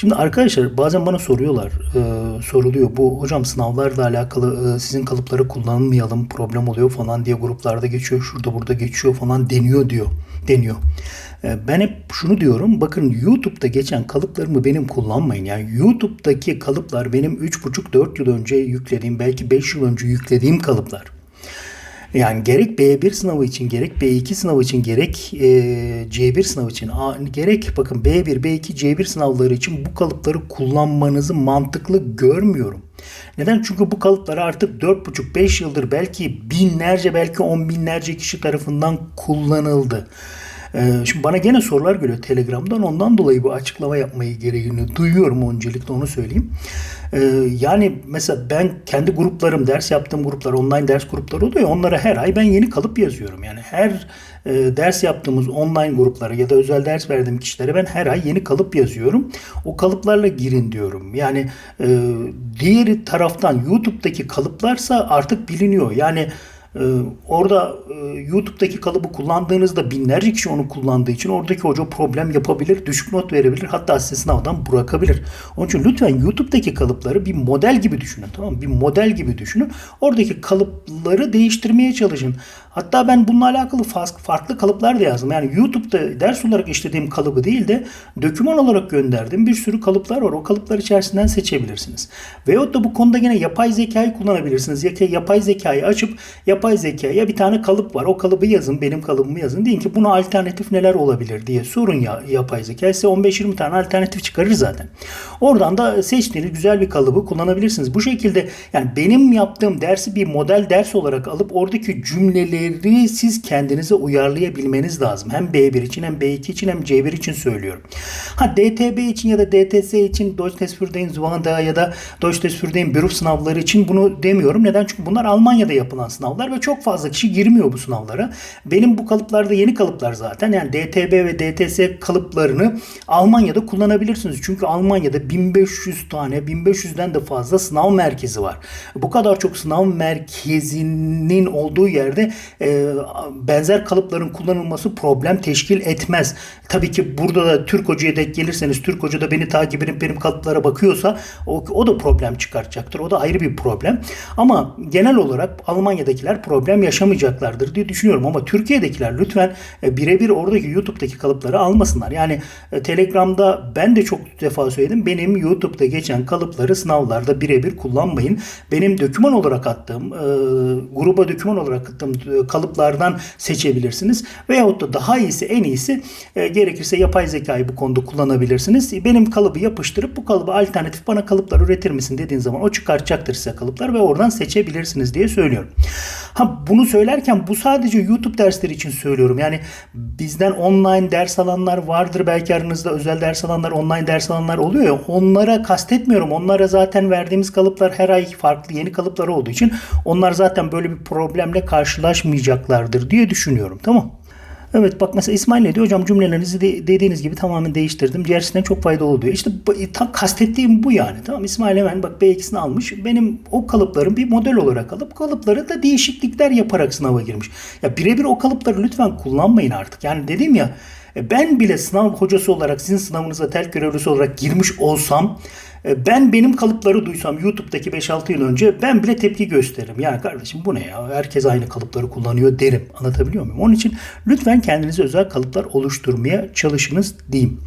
Şimdi arkadaşlar bazen bana soruyorlar, e, soruluyor bu hocam sınavlarla alakalı e, sizin kalıpları kullanmayalım problem oluyor falan diye gruplarda geçiyor, şurada burada geçiyor falan deniyor diyor, deniyor. E, ben hep şunu diyorum, bakın YouTube'da geçen kalıplarımı benim kullanmayın. Yani YouTube'daki kalıplar benim 3,5-4 yıl önce yüklediğim, belki 5 yıl önce yüklediğim kalıplar. Yani gerek B1 sınavı için, gerek B2 sınavı için, gerek e, C1 sınavı için, gerek bakın B1, B2, C1 sınavları için bu kalıpları kullanmanızı mantıklı görmüyorum. Neden? Çünkü bu kalıplar artık 4,5-5 yıldır belki binlerce, belki on binlerce kişi tarafından kullanıldı. Ee, şimdi bana gene sorular geliyor Telegram'dan. Ondan dolayı bu açıklama yapmayı gereğini duyuyorum öncelikle onu söyleyeyim. Ee, yani mesela ben kendi gruplarım, ders yaptığım gruplar, online ders grupları oluyor. Onlara her ay ben yeni kalıp yazıyorum. Yani her e, ders yaptığımız online gruplara ya da özel ders verdiğim kişilere ben her ay yeni kalıp yazıyorum. O kalıplarla girin diyorum. Yani e, diğer taraftan YouTube'daki kalıplarsa artık biliniyor. Yani ee, orada e, YouTube'daki kalıbı kullandığınızda binlerce kişi onu kullandığı için oradaki hoca problem yapabilir, düşük not verebilir, hatta sizi sınavdan bırakabilir. Onun için lütfen YouTube'daki kalıpları bir model gibi düşünün, tamam mı? Bir model gibi düşünün. Oradaki kalıpları değiştirmeye çalışın. Hatta ben bununla alakalı farklı kalıplar da yazdım. Yani YouTube'da ders olarak işlediğim kalıbı değil de doküman olarak gönderdim. Bir sürü kalıplar var. O kalıplar içerisinden seçebilirsiniz. Veyahut da bu konuda yine yapay zekayı kullanabilirsiniz. Yapay zekayı açıp yapay zekaya bir tane kalıp var. O kalıbı yazın, benim kalıbımı yazın. Deyin ki buna alternatif neler olabilir diye sorun ya yapay zeka. Size 15-20 tane alternatif çıkarır zaten. Oradan da seçtiğiniz güzel bir kalıbı kullanabilirsiniz. Bu şekilde yani benim yaptığım dersi bir model ders olarak alıp oradaki cümleleri siz kendinize uyarlayabilmeniz lazım. Hem B1 için hem B2 için hem C1 için söylüyorum. Ha DTB için ya da DTS için Deutsche Test für den Zwan'da ya da Deutsche Test für den Beruf sınavları için bunu demiyorum. Neden? Çünkü bunlar Almanya'da yapılan sınavlar ve çok fazla kişi girmiyor bu sınavlara. Benim bu kalıplarda yeni kalıplar zaten. Yani DTB ve DTS kalıplarını Almanya'da kullanabilirsiniz. Çünkü Almanya'da 1500 tane, 1500'den de fazla sınav merkezi var. Bu kadar çok sınav merkezinin olduğu yerde e, benzer kalıpların kullanılması problem teşkil etmez. Tabii ki burada da Türk hocaya denk gelirseniz Türk hoca da beni takip edip benim kalıplara bakıyorsa o, o da problem çıkartacaktır. O da ayrı bir problem. Ama genel olarak Almanya'dakiler problem yaşamayacaklardır diye düşünüyorum. Ama Türkiye'dekiler lütfen e, birebir oradaki YouTube'daki kalıpları almasınlar. Yani e, Telegram'da ben de çok defa söyledim. Benim YouTube'da geçen kalıpları sınavlarda birebir kullanmayın. Benim döküman olarak attığım, e, gruba döküman olarak attığım kalıplardan seçebilirsiniz. Veyahut da daha iyisi, en iyisi e, gerekirse yapay zekayı bu konuda kullanabilirsiniz. Benim kalıbı yapıştırıp bu kalıbı alternatif bana kalıplar üretir misin dediğin zaman o çıkartacaktır size kalıplar ve oradan seçebilirsiniz diye söylüyorum. Ha bunu söylerken bu sadece YouTube dersleri için söylüyorum. Yani bizden online ders alanlar vardır. Belki aranızda özel ders alanlar, online ders alanlar oluyor ya. Onlara kastetmiyorum. Onlara zaten verdiğimiz kalıplar her ay farklı yeni kalıplar olduğu için onlar zaten böyle bir problemle karşılaşmayacaklardır diye düşünüyorum. Tamam Evet bak mesela İsmail ne diyor hocam cümlelerinizi de, dediğiniz gibi tamamen değiştirdim. Gerçekten çok faydalı oluyor. İşte tam kastettiğim bu yani. Tamam İsmail hemen bak B2'sini almış. Benim o kalıpların bir model olarak alıp kalıpları da değişiklikler yaparak sınava girmiş. Ya birebir o kalıpları lütfen kullanmayın artık. Yani dedim ya ben bile sınav hocası olarak sizin sınavınıza tel görevlisi olarak girmiş olsam ben benim kalıpları duysam YouTube'daki 5-6 yıl önce ben bile tepki gösteririm. Yani kardeşim bu ne ya? Herkes aynı kalıpları kullanıyor derim. Anlatabiliyor muyum? Onun için lütfen kendinize özel kalıplar oluşturmaya çalışınız diyeyim.